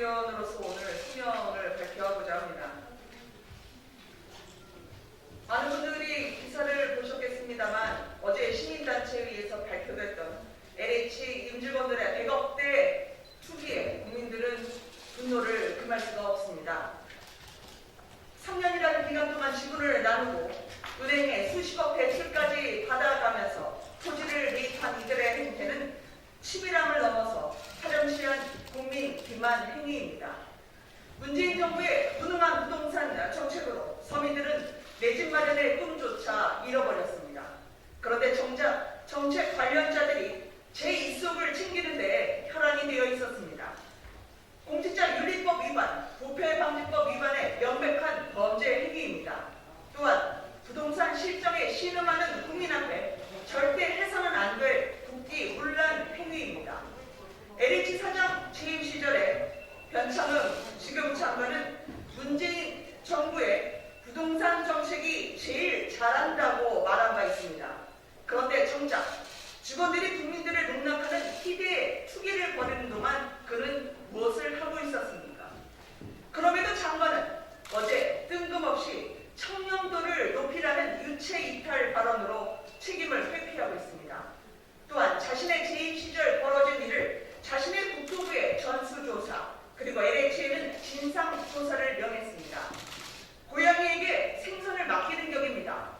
위원으로서 오늘 소견을 발표하고자 합니다. 많은 분들이 기사를 보셨겠습니다만 어제 시민단체에 의해서 발표됐던 LH 임직원들의 100억대 투기에 국민들은 분노를 금할 수가 없습니다. 3년이라는 기간 동안 지분을 나누고 은행에 수십억 대출까지 받아가면서 토지를 매입한 이들의 행태는 치밀함을 넘어서 사렴치한 국민 기만 행위입니다. 문재인 정부의 무능한 부동산 정책으로 서민들은 내 집 마련의 꿈조차 잃어버렸습니다. 그런데 정작 정책 관련자들이 제 입속을 챙기는 데 혈안이 되어 있었습니다. 공직자 윤리법 위반, 부패방지법 위반의 명백한 범죄 행위입니다. 또한 부동산 실정에 신음하는 국민 앞에 절대 해서는 안 될 국기 문란 행위입니다. LH 사장 재임 시절에 변창흠 지금 장관은 문재인 정부의 부동산 정책이 제일 잘한다고 말한 바 있습니다. 그런데 정작 직원들이 국민들을 농락하는 희대의 투기를 벌이는 동안 그는 무엇을 하고 있었습니까? 그럼에도 장관은 어제 뜬금없이 청렴도를 높이라는 유체 이탈 발언으로 책임을 회피하고 있습니다. 또한 자신의 재임 시절 벌어진 일을 자신의 국토부에 전수조사 그리고 LH에는 진상조사를 명했습니다. 고양이에게 생선을 맡기는 격입니다.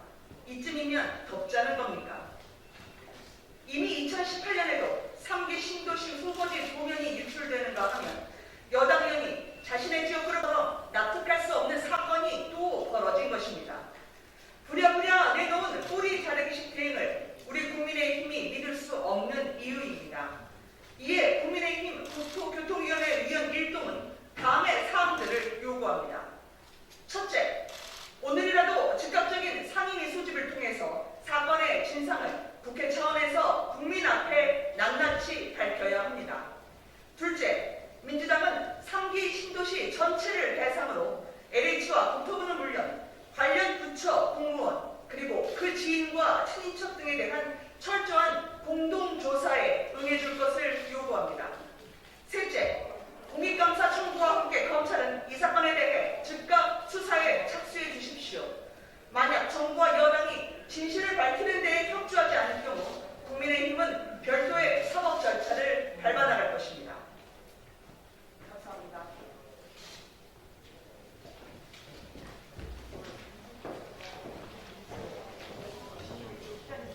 이쯤이면 덥자는 겁니까? 이미 2018년 LH와 국토부는 물론 관련 부처 공무원 그리고 그 지인과 친인척 등에 대한 철저한 공동조사에 응해줄 것을 요구합니다. 셋째,